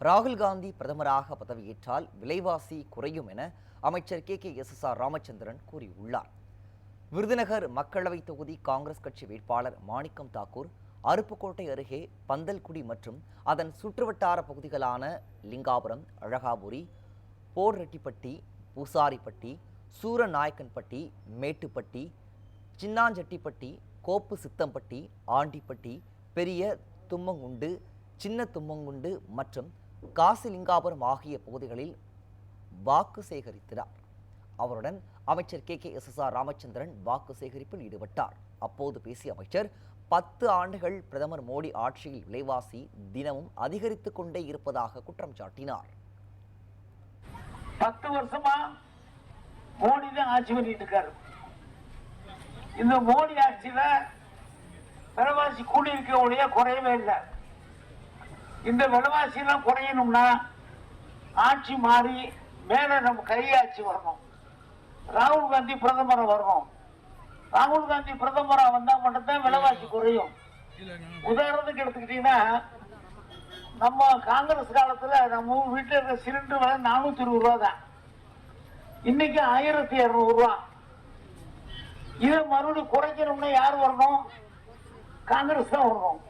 ராகுல் காந்தி பிரதமராக பதவியேற்றால் விலைவாசி குறையும் என அமைச்சர் K K S S R Ramachandran கூறியுள்ளார். விருதுநகர் மக்களவைத் தொகுதி காங்கிரஸ் கட்சி வேட்பாளர் மாணிக்கம் தாக்கூர் அருப்புக்கோட்டை அருகே பந்தல்குடி மற்றும் அதன் சுற்றுவட்டார பகுதிகளான லிங்காபுரம் அழகாபுரி போர்ரெட்டிப்பட்டி பூசாரிப்பட்டி சூரநாயக்கன்பட்டி மேட்டுப்பட்டி சின்னாஞ்செட்டிப்பட்டி கோப்பு சித்தம்பட்டி ஆண்டிப்பட்டி பெரிய தும்மங்குண்டு சின்ன தும்மங்குண்டு மற்றும் காசிலிங்காபுரம் ஆகிய பகுதிகளில் வாக்கு சேகரித்தார் அவருடன் அமைச்சர் K K S S R Ramachandran வாக்கு சேகரிப்பில் ஈடுபட்டார். அப்போது பேசிய அமைச்சர் பத்து ஆண்டுகள் பிரதமர் மோடி ஆட்சியில் விலைவாசி தினமும் அதிகரித்து கொண்டே இருப்பதாக குற்றம் சாட்டினார். பத்து வருஷமா மோடி தான் ஆட்சி பண்ணிட்டு இருக்காரு. இந்த மோடி ஆட்சியில விலைவாசி கூடி இருக்க குறையவே இல்லை. இந்த விலைவாசி எல்லாம் குறையணும்னா ஆட்சி மாறி மேல நம்ம கையாட்சி வரணும். ராகுல் காந்தி பிரதமரை வரணும். ராகுல் காந்தி பிரதமரா வந்தா மட்டும்தான் விலைவாசி குறையும். உதாரணத்துக்கு எடுத்துக்கிட்டீங்கன்னா நம்ம காங்கிரஸ் காலத்துல நம்ம வீட்டில் வீட்டுல சிலிண்டர் விலை நானூத்தி இருபது ரூபா தான் இன்னைக்கு ஆயிரத்தி இருநூறு ரூபா. இதை மறுபடியும் குறைக்கணும்னா யார் வரணும்? காங்கிரஸ் தான் வரணும்.